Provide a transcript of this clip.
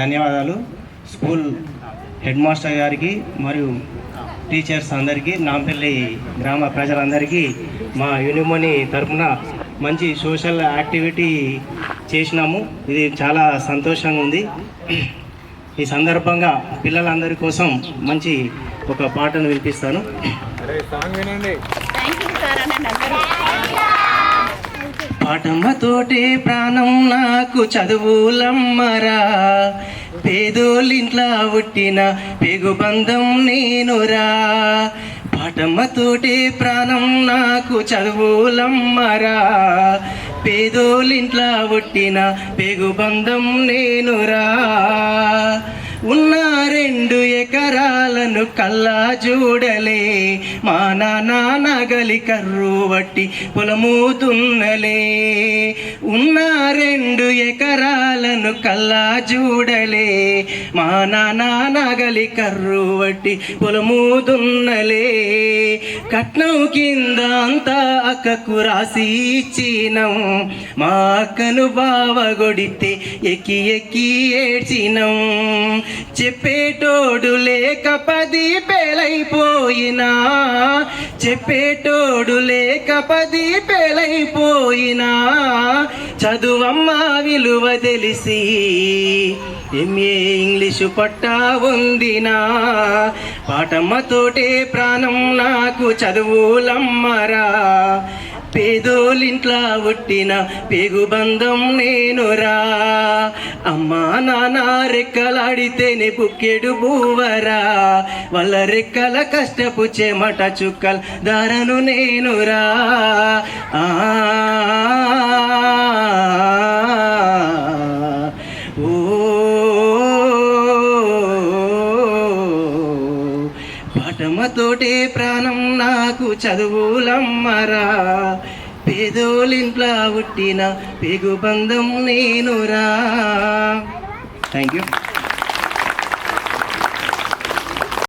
ధన్యవాదాలు. School head master గారికి మరియు టీచర్స్ అందరికీ నాంపల్లి గ్రామ ప్రజలందరికీ మా యూనిమోని తరఫున మంచి సోషల్ యాక్టివిటీ చేసినాము. ఇది చాలా సంతోషంగా ఉంది. ఈ సందర్భంగా పిల్లలందరి కోసం మంచి ఒక పాటను వినిపిస్తాను. థ్యాంక్ యూ పటమతోటి ప్రాణం నాకు చదువులమ్మరా. పేదోళ్ళింట్లా పుట్టిన పెగుబంధం నేనురా. పాటమ్మతోటే ప్రాణం నాకు చదువులమ్మరా. పేదోళ్ళింట్లా పుట్టిన పెగుబంధం నేనురా. ఉన్న రెండు ఎకరాలను కల్లా చూడలే మా నాన్న నగలి కర్రు వట్టి పొలము దున్నలే ఉన్న రెండు ఎకరాలను కల్లా చూడలే మా నాన్న నగలి కర్రు వట్టి పొలము దున్నలే కట్నం కింద అంతా అక్కకు రాసి ఇచ్చినం. మా అక్కను బావగొడితే ఎక్కి ఎక్కి ఏడ్చినం. చెప్పేటోడు లేక పది పేలైపోయినా. చెప్పేటోడు లేక పది పేలైపోయినా. చదువమ్మ విలువ తెలిసి ఎంఏ ఇంగ్లీషు పట్టా ఉందినా. పాటమ్మతోటే ప్రాణం నాకు చదువులమ్మరా. పేదోలింట్లా పుట్టిన పేగుబంధం నేనురా. అమ్మా నాన్న రెక్కలాడితేనే బుక్కెడు బూవరా వాళ్ళ రెక్కల కష్టపు చెమట చుక్కల్ దారను నేనురా. ఆ పాఠమతోటే ప్రాణం నాకు చదువులమ్మరా. పేదోలింట్లా పుట్టిన పెగుబంధం నేనురా. Thank you